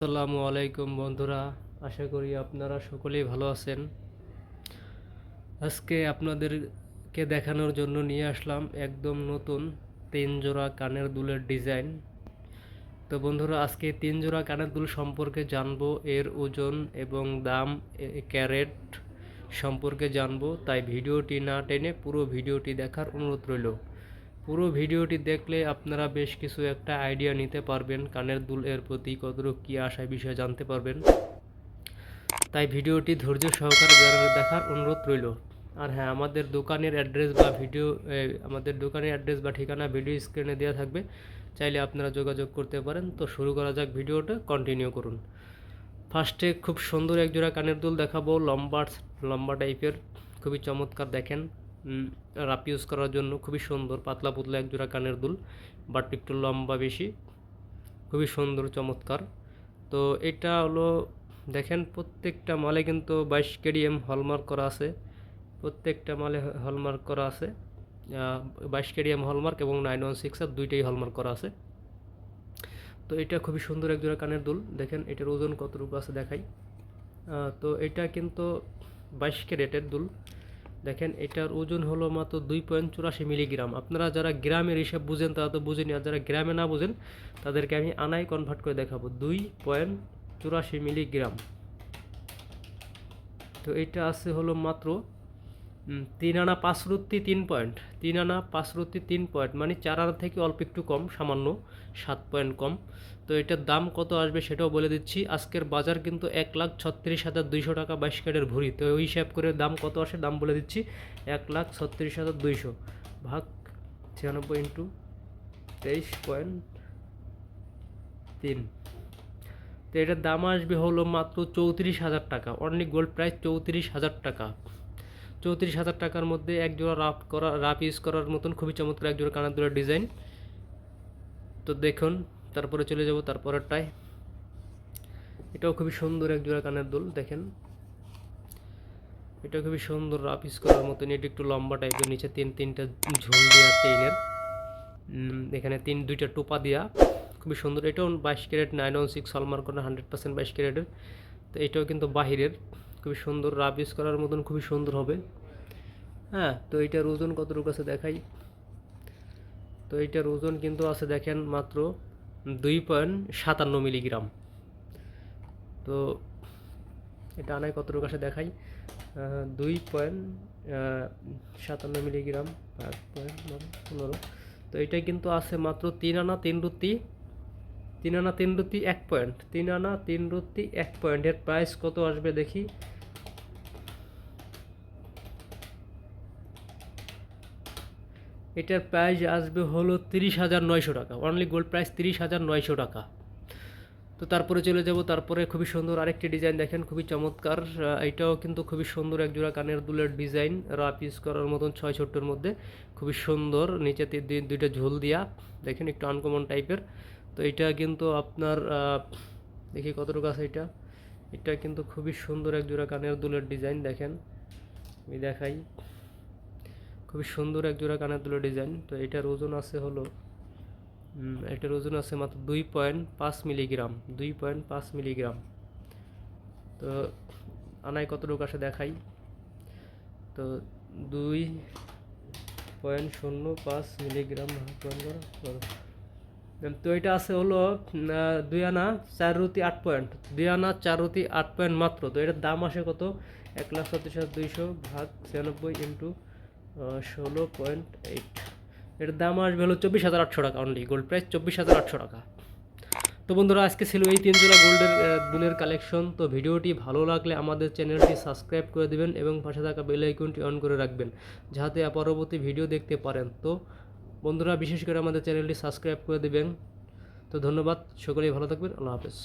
আসসালামু আলাইকুম বন্ধুরা, আশা করি আপনারা সকলেই ভালো আছেন। আজকে আপনাদেরকে দেখানোর জন্য নিয়ে আসলাম একদম নতুন তিন জোড়া কানের দুলের ডিজাইন। তো বন্ধুরা, আজকে তিন জোড়া কানের দুল সম্পর্কে জানব, এর ওজন এবং দাম ক্যারেট সম্পর্কে জানব। তাই ভিডিওটি না টেনে পুরো ভিডিওটি দেখার অনুরোধ রইল। পুরো ভিডিওটি দেখলে আপনারা বেশ কিছু একটা আইডিয়া নিতে পারবেন, কানের দুল এর প্রতি কতটুকু কী আশায় বিষয়ে জানতে পারবেন। তাই ভিডিওটি ধৈর্য সহকারে দেখার- অনুরোধ রইল। আর হ্যাঁ আমাদের দোকানের অ্যাড্রেস বা ভিডিও আমাদের দোকানের অ্যাড্রেস বা ঠিকানা ভিডিও স্ক্রিনে দেওয়া থাকবে। চাইলে আপনারা যোগাযোগ করতে পারেন। তো শুরু করা যাক ভিডিওটা কন্টিনিউ করুন। ফার্স্টে খুব সুন্দর এক জোড়া কানের দুল দেখাবো লম্বা লম্বা টাইপের খুবই চমৎকার দেখেন। রাপ ইউজ করার জন্য খুবই সুন্দর, পাতলা পুতলা এক জোড়া কানের দুল, বাট একটু লম্বা বেশি। খুবই সুন্দর, চমৎকার। তো এটা হলো, দেখেন প্রত্যেকটা মালে কিন্তু বাইশ কেডিএম হলমার্ক করা আছে। প্রত্যেকটা মালে হলমার্ক করা আছে। বাইশ কেডিএম হলমার্ক এবং নাইন ওয়ান সিক্স আর দুইটাই হলমার্ক করা আছে। তো এটা খুবই সুন্দর এক জোড়া কানের দুল। দেখেন এটার ওজন কতটুকু আছে দেখাই। তো এটা কিন্তু বাইশ ক্যারেটের দুল। দেখেন, এটার ওজন হলো মাত্র দুই পয়েন্ট চুরাশি মিলিগ্রাম আপনারা যারা গ্রামের হিসাব বুঝেন, তারা তো বুঝেনি, আর যারা গ্রামে না বুঝেন, তাদেরকে আমি আনাই কনভার্ট করে দেখাবো। দুই পয়েন্ট চুরাশি মিলিগ্রাম তো এটা আছে হলো মাত্র তিন আনা পাঁচ রুত্তি তিন পয়েন্ট তিন আনা পাঁচ রুত্তি তিন পয়েন্ট মানে চার আনা থেকে অল্প একটু কম, সামান্য সাত পয়েন্ট কম। তো এটার দাম কত আসবে সেটাও বলে দিচ্ছি। আজকের বাজার কিন্তু এক লাখ ছত্রিশ হাজার দুইশো টাকা বাইশ ক্যারেটের ভরি তো ওই হিসাব করে দাম কত আসে দাম বলে দিচ্ছি। এক লাখ ছত্রিশ হাজার দুইশো। ভাগ ছিয়ানব্বই ইন্টু তেইশ পয়েন্ট তিন। তো এটার দাম আসবে হলো মাত্র চৌত্রিশ হাজার টাকা। অনলি গোল্ড প্রাইস চৌত্রিশ হাজার টাকা। চৌত্রিশ হাজার টাকার মধ্যে এক জোড়া রাফ করা রাফ ইউজ করার মতন খুবই চমৎকার এক জোড়া কানের দুলের ডিজাইন তো দেখুন, তারপরে চলে যাব তারপরেরটায়। এটাও খুবই সুন্দর এক জোড়া কানের দুল, দেখেন। এটা খুবই সুন্দর রাফ ইউজ করার মতন এটা একটু লম্বা টাইপের নিচে তিন, তিনটা ঝোল দেওয়া চেইনের এখানে তিন, দুইটা টোপা দেওয়া খুবই সুন্দর। এটাও বাইশ carat nine one six hallmark hundred percent বাইশ ক্যারেটের। তো এটাও কিন্তু বাহিরের। খুবই সুন্দর রাফ ইউজ করার মতন খুবই সুন্দর হবে। হ্যাঁ তো এইটার ওজন কতটুকু আছে দেখাই। তো এইটার ওজন কিন্তু আছে দেখেন মাত্র দুই পয়েন্ট সাতান্ন মিলিগ্রাম। তো এটা আনায় কতটুকু আছে দেখাই। দুই পয়েন্ট সাতান্ন মিলিগ্রাম পাঁচ পয়েন্ট পনেরো। তো এটা কিন্তু আছে মাত্র তিন আনা তিন রুতি তিন আনা তিন রুতি এক পয়েন্ট, তিন আনা তিন রুতি এক পয়েন্ট। এর প্রাইস কত আসবে দেখি। এটার প্রাইস আসবে হলো তিরিশ হাজার নয়শো টাকা। অনলি গোল্ড প্রাইস তিরিশ হাজার নয়শো টাকা। তো তারপরে চলে যাব, তারপরে খুবই সুন্দর আরেকটি ডিজাইন দেখেন, খুবই চমৎকার। এটাও কিন্তু খুবই সুন্দর এক জোড়া কানের দুলের ডিজাইন রাপ ইউজ করার মতন ছয় ছোট্টর মধ্যে। খুবই সুন্দর নিচেতে দুই- দুইটা ঝোল দিয়া। দেখেন একটু আনকমন টাইপের তো এটা কিন্তু আপনার দেখি কতটুকু আছে এটা। এটা কিন্তু খুবই সুন্দর এক জোড়া কানের দুলের ডিজাইন দেখেন। আমি দেখাই। খুবই সুন্দর এক জোড়া কানের দুলের ডিজাইন। তো এটার ওজন আছে হলো এটার ওজন আছে মাত্র দুই পয়েন্ট পাঁচ মিলিগ্রাম, দুই পয়েন্ট পাঁচ মিলিগ্রাম। তো আনাই কত লোক আসে দেখাই। তো দুই পয়েন্ট শূন্য পাঁচ মিলিগ্রাম। তো এটা আছে হলো দুই আনা চার রুটি আট পয়েন্ট, দুই আনা চার রুটি আট পয়েন্ট মাত্র। তো এটার দাম আসে কত? এক লাখ সত্তিরিশ হাজার দুইশো ভাগ ছিয়ানব্বই ইন্টু ষোলো পয়েন্ট এইট। এটার দাম আসবে হলো চব্বিশ হাজার আটশো টাকা অনলি গোল্ড প্রাইস চব্বিশ হাজার আটশো টাকা। তো বন্ধুরা, আজকে ছিল এই তিন জোড়া গোল্ডের দুলের কালেকশন তো ভিডিওটি ভালো লাগলে আমাদের চ্যানেলটি সাবস্ক্রাইব করে দেবেন এবং পাশে থাকা বেল আইকনটি অন করে রাখবেন, যাতে পরবর্তী ভিডিও দেখতে পারেন। তো বন্ধুরা, বিশেষ করে আমাদের চ্যানেলটি সাবস্ক্রাইব করে দেবেন। তো ধন্যবাদ, সকলেই ভালো থাকবেন, আল্লাহ হাফেজ।